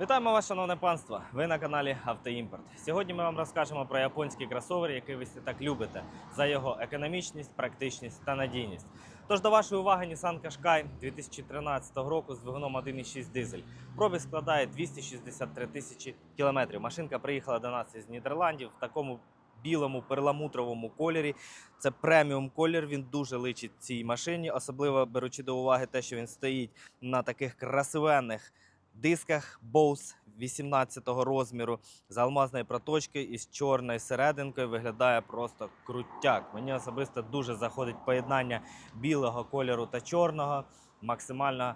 Вітаємо вас, шановне панство! Ви на каналі Автоімпорт. Сьогодні ми вам розкажемо про японський кросовер, який ви так любите, за його економічність, практичність та надійність. Тож до вашої уваги Nissan Qashqai 2013 року з двигуном 1.6 дизель. Пробіг складає 263 тисячі кілометрів. Машинка приїхала до нас із Нідерландів в такому білому перламутровому кольорі. Це преміум колір. Він дуже личить цій машині, особливо беручи до уваги те, що він стоїть на таких красивенних дисках Bose 18-го розміру з алмазної проточки і з чорною серединкою виглядає просто крутяк. Мені особисто дуже заходить поєднання білого кольору та чорного. Максимально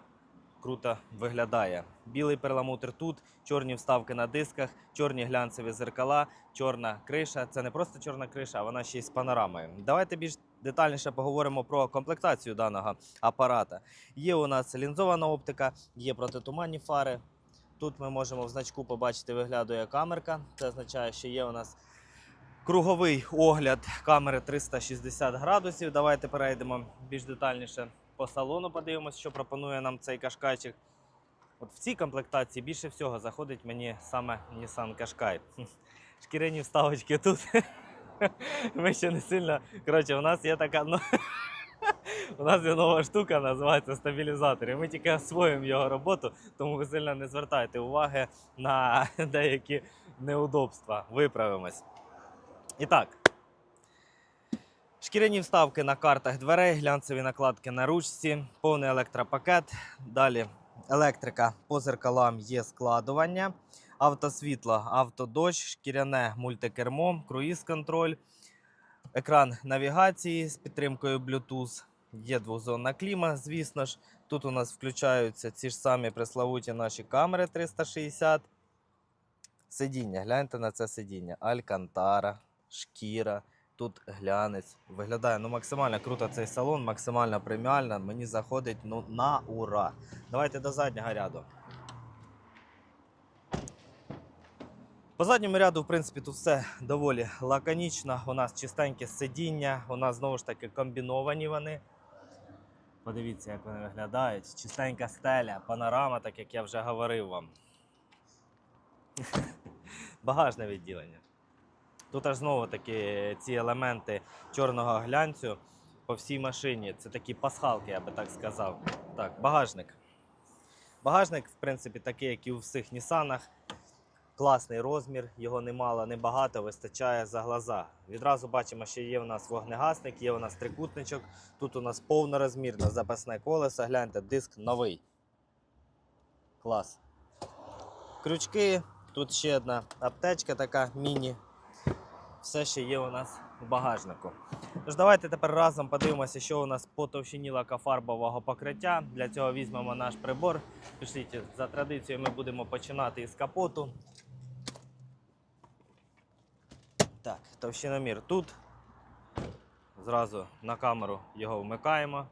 круто виглядає. Білий перламутр тут, чорні вставки на дисках, чорні глянцеві зеркала, чорна криша. Це не просто чорна криша, а вона ще й з панорамою. Давайте більш детальніше поговоримо про комплектацію даного апарата. Є у нас лінзована оптика, є протитуманні фари. Тут ми можемо в значку побачити, виглядає камерка. Це означає, що є у нас круговий огляд камери 360 градусів. Давайте перейдемо більш детальніше по салону. Подивимося, що пропонує нам цей кашкайчик. От в цій комплектації більше всього заходить мені саме Nissan Qashqai. Шкіряні вставочки тут. Ми ще не сильно. Коротше, у нас є така. Ну... У нас є нова штука, називається стабілізатор. І ми тільки освоїмо його роботу, тому ви сильно не звертайте уваги на деякі неудобства. Виправимось. І так. Шкіряні вставки на картах дверей, глянцеві накладки на ручці, повний електропакет. Далі електрика по зеркалам є складування, автосвітло, автодощ, шкіряне мультикермо, круїз-контроль, екран навігації з підтримкою Bluetooth. Є двозонна кліма, звісно ж. Тут у нас включаються ці ж самі преславуті наші камери 360. Сидіння, гляньте на це сидіння. Алькантара, шкіра, тут глянець. Виглядає ну, максимально круто цей салон, максимально преміально. Мені заходить ну, на ура. Давайте до заднього ряду. По задньому ряду, в принципі, тут все доволі лаконічно. У нас чистеньке сидіння, у нас знову ж таки комбіновані вони. Подивіться, як вони виглядають. Чистенька стеля, панорама, так як я вже говорив вам. Багажне відділення. Тут аж знову таки ці елементи чорного глянцю по всій машині. Це такі пасхалки, я би так сказав. Так, багажник. Багажник, в принципі, такий, як і у всіх Нісанах. Класний розмір, його немало, небагато, вистачає за глаза. Відразу бачимо, що є у нас вогнегасник, є у нас трикутничок. Тут у нас повнорозмірне запасне колесо. Гляньте, диск новий. Клас. Крючки, тут ще одна аптечка така міні. Все ще є у нас в багажнику. Тож давайте тепер разом подивимося, що у нас по товщині лакофарбового покриття. Для цього візьмемо наш прибор. Пішліть за традицією, ми будемо починати із капоту. Так, товщиномір тут. Зразу на камеру його вмикаємо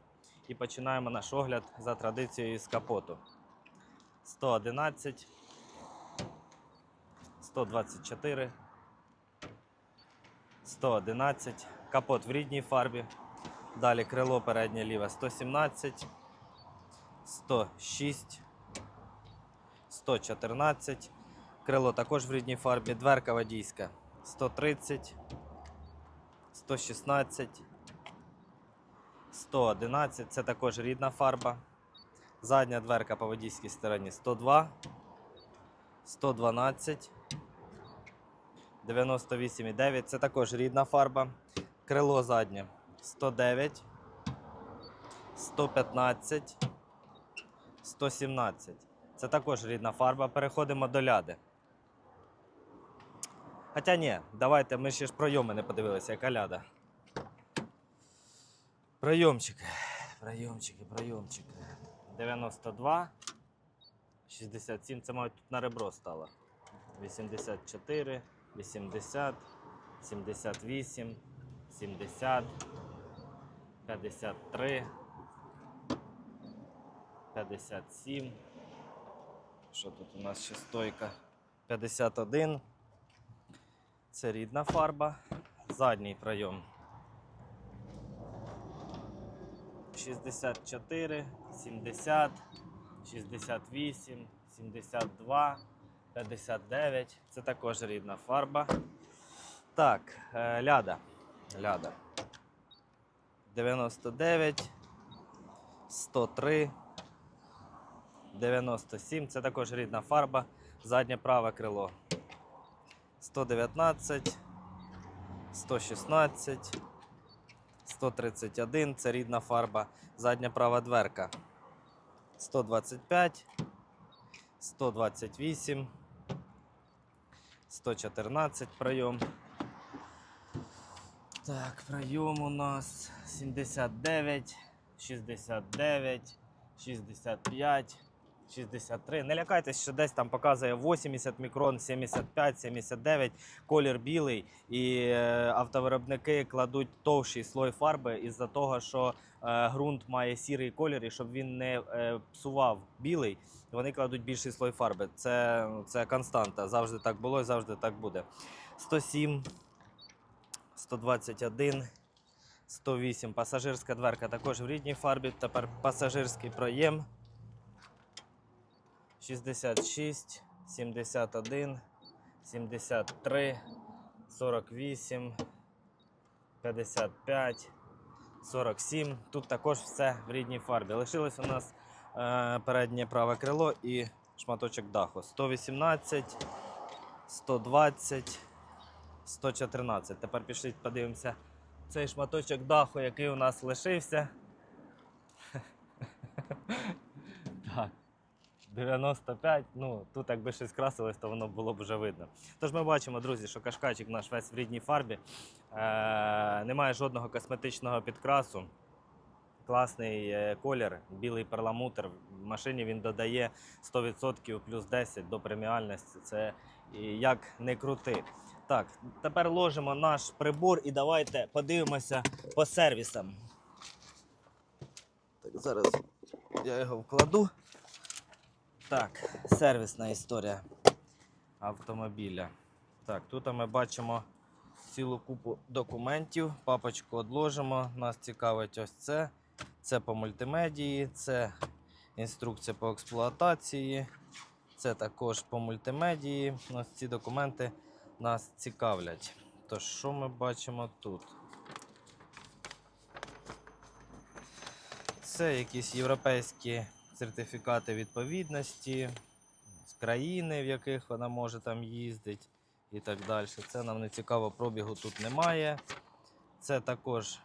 і починаємо наш огляд за традицією із капоту. 111, 124, 111, капот в рідній фарбі. Далі крило переднє ліве 117, 106, 114, крило також в рідній фарбі, дверка водійська 130, 116, 111, це також рідна фарба. Задня дверка по водійській стороні 102, 112, 98,9, це також рідна фарба. Крило заднє 109, 115, 117. Це також рідна фарба. Переходимо до ляди. Хоча ні, давайте ми ще ж пройоми не подивилися, яка ляда. Пройомчики, пройомчики, пройомчики. 92, 67, це мабуть тут на ребро стало. 84, 80, 78, 70, 53, 57. Що тут у нас ще стойка? 51. Це рідна фарба. Задній пройом. 64, 70, 68, 72, 59. Це також рідна фарба. Так, е, ляда. Ляда. 99, 103, 97. Це також рідна фарба. Заднє праве крило. 119, 116, 131. Це рідна фарба. Задня права дверка. 125, 128, 114 пройом. Так, пройом у нас 79, 69, 65, 63. Не лякайтесь, що десь там показує 80 мікрон, 75, 79, колір білий. І е, автовиробники кладуть товщий слой фарби із-за того, що е, ґрунт має сірий колір, і щоб він не е, псував білий, вони кладуть більший слой фарби. Це, це константа. Завжди так було і завжди так буде. 107, 121, 108. Пасажирська дверка також в рідній фарбі. Тепер пасажирський проєм. 66, 71, 73, 48, 55, 47. Тут також все в рідній фарбі. Лишилось у нас е, переднє праве крило і шматочок даху. 118, 120, 114. Тепер пішліть, подивимося цей шматочок даху, який у нас лишився. Так. 95, ну тут якби щось красилось, то воно було б вже видно. Тож ми бачимо, друзі, що кашкайчик наш весь в рідній фарбі. Е, немає жодного косметичного підкрасу. Класний е, колір, білий перламутр. В машині він додає 100% плюс 10 до преміальності. Це як не крути. Так, тепер ложимо наш прибор і давайте подивимося по сервісам. Так, зараз я його вкладу. Так, сервісна історія автомобіля. Так, тут ми бачимо цілу купу документів. Папочку одложимо. Нас цікавить ось це. Це по мультимедії, це інструкція по експлуатації. Це також по мультимедії. Ось ці документи нас цікавлять. Тож, що ми бачимо тут? Це якісь європейські сертифікати відповідності з країни, в яких вона може там їздити і так далі. Це нам не цікаво, пробігу тут немає. Це також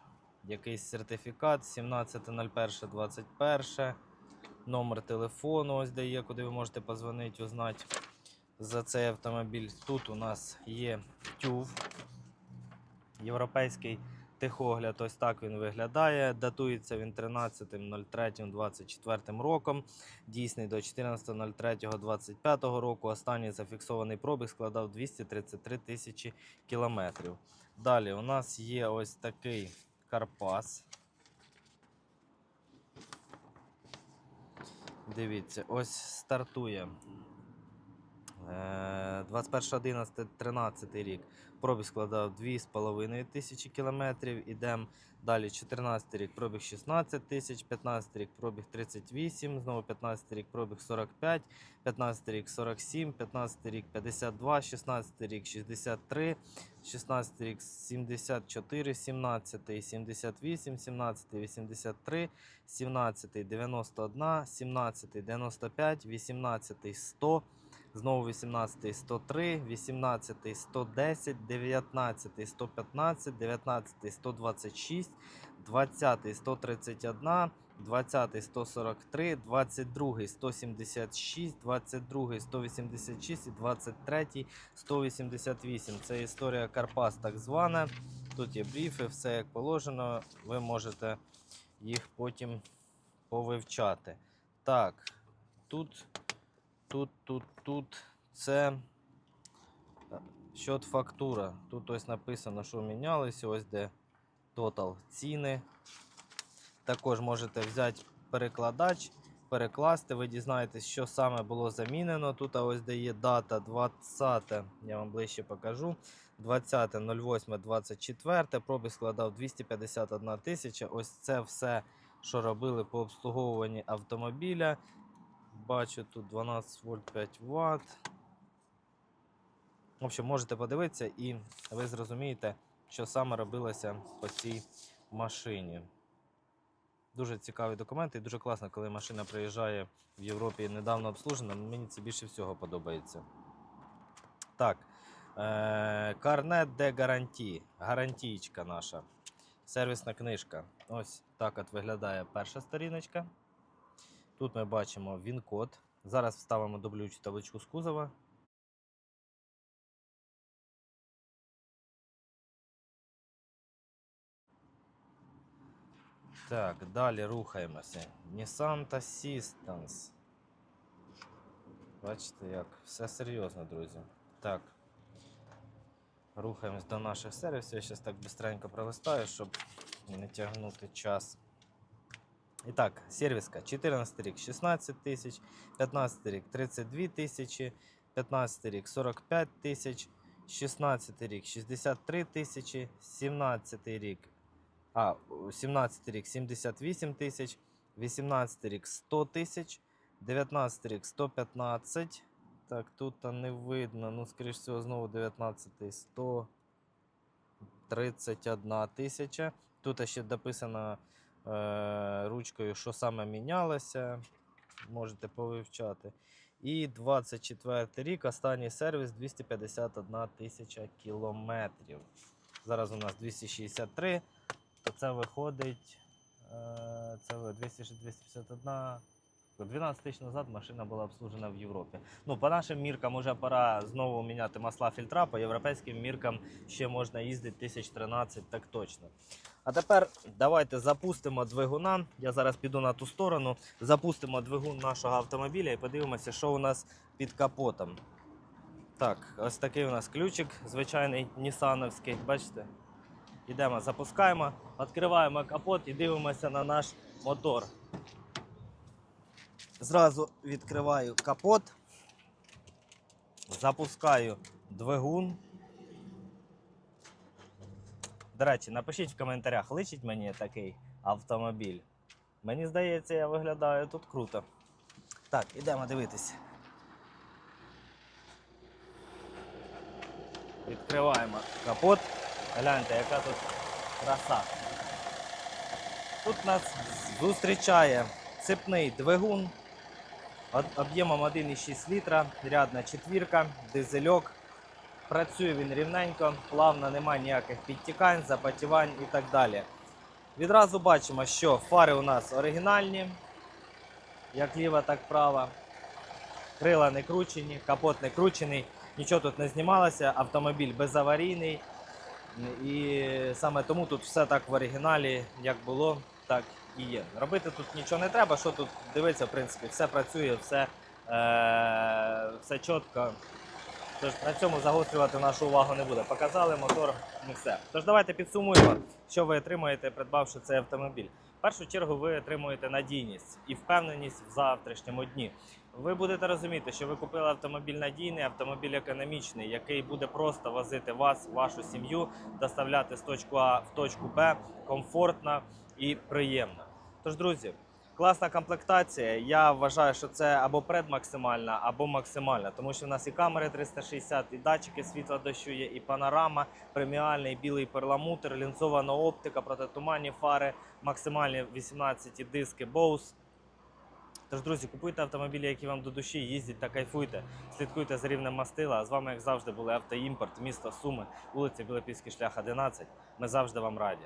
якийсь сертифікат 17.01.21. Номер телефону, ось де є, куди ви можете позвонити, узнати за цей автомобіль. Тут у нас є тюв. Європейський тихогляд, ось так він виглядає. Датується він 13.03.24 роком. Дійсний до 14.03.25 року. Останній зафіксований пробіг складав 233 тисячі кілометрів. Далі у нас є ось такий Карпас. Дивіться, ось стартує. Е, 21.11.13 рік. Пробіг складав 2,5 тисячі кілометрів. Ідемо далі 14 рік пробіг 16 тисяч, 15 рік пробіг 38, знову 15 рік пробіг 45, 15 рік 47, 15 рік 52, 16 рік 63, 16 рік 74, 17 78, 17 83, 17 91, 17 95, 18 100, Знову 18 103, 18-й 110, 19 115, 19 126, 20 131, 20 143, 22 176, 22-й 186 і 23 188. Це історія Карпас так звана. Тут є бріфи, все як положено. Ви можете їх потім повивчати. Так, тут тут, тут, тут це е, счет фактура. Тут ось написано, що мінялися, ось де тотал ціни. Також можете взяти перекладач, перекласти, ви дізнаєтесь, що саме було замінено. Тут ось де є дата 20, я вам ближче покажу. 20.08.24, пробіг складав 251 тисяча. Ось це все, що робили по обслуговуванні автомобіля. Бачу тут 12 вольт 5 Вт. В общем, можете подивитися і ви зрозумієте, що саме робилося по цій машині. Дуже цікаві документи і дуже класно, коли машина приїжджає в Європі недавно обслужена. Мені це більше всього подобається. Так. Е, Карнет де гарантії. Гарантійка наша. Сервісна книжка. Ось так от виглядає перша сторіночка. Тут ми бачимо він-код. Зараз вставимо дублюючу табличку з кузова. Так, далі рухаємося. Nissan Assistance. Бачите, як все серйозно, друзі. Так. Рухаємось до наших сервісів. Я зараз так быстренько пролистаю, щоб не тягнути час. І так, сервіска 14 рік 16 тисяч, 15 рік 32 тисячі, 15 рік 45 тисяч, 16 рік 63 тисячі, 17 рік а, 17 рік 78 тисяч, 18 рік 100 тисяч, 19 рік 115. Так, тут не видно. Ну, скоріш всього, знову 19 131 тисяча. Тут ще дописано ручкою, що саме мінялося. Можете повивчати. І 24 рік, останній сервіс 251 тисяча кілометрів. Зараз у нас 263 то це виходить. е, Це ви- 200 251. 12 тисяч назад машина була обслужена в Європі. Ну, по нашим міркам вже пора знову міняти масла фільтра, по європейським міркам ще можна їздити 1013, так точно. А тепер давайте запустимо двигуна. Я зараз піду на ту сторону, запустимо двигун нашого автомобіля і подивимося, що у нас під капотом. Так, ось такий у нас ключик, звичайний нісановський, бачите? Йдемо, запускаємо, відкриваємо капот і дивимося на наш мотор. Зразу відкриваю капот, запускаю двигун. До речі, напишіть в коментарях, личить мені такий автомобіль. Мені здається, я виглядаю тут круто. Так, ідемо дивитися. Відкриваємо капот. Гляньте, яка тут краса. Тут нас зустрічає цепний двигун об'ємом 1,6 літра, рядна четвірка, дизельок. Працює він рівненько, плавно, немає ніяких підтікань, запотівань і так далі. Відразу бачимо, що фари у нас оригінальні, як ліва, так права. Крила не кручені, капот не кручений, нічого тут не знімалося, автомобіль безаварійний. І саме тому тут все так в оригіналі, як було, так і є. Робити тут нічого не треба. Що тут дивиться, в принципі, все працює, все, е, все чітко. Тож на цьому загострювати нашу увагу не буде. Показали мотор, не все. Тож давайте підсумуємо, що ви отримаєте, придбавши цей автомобіль. В першу чергу ви отримуєте надійність і впевненість в завтрашньому дні. Ви будете розуміти, що ви купили автомобіль надійний, автомобіль економічний, який буде просто возити вас, вашу сім'ю, доставляти з точки А в точку Б комфортно і приємно. Тож, друзі, класна комплектація. Я вважаю, що це або предмаксимальна, або максимальна, тому що в нас і камери 360, і датчики світла дощу є, і панорама, преміальний білий перламутр, лінзована оптика, протитуманні фари, максимальні 18 диски Bose. Тож, друзі, купуйте автомобілі, які вам до душі, їздіть та кайфуйте, слідкуйте за рівнем мастила. А з вами, як завжди, були Автоімпорт, місто Суми, вулиця Білопільський шлях 11. Ми завжди вам раді.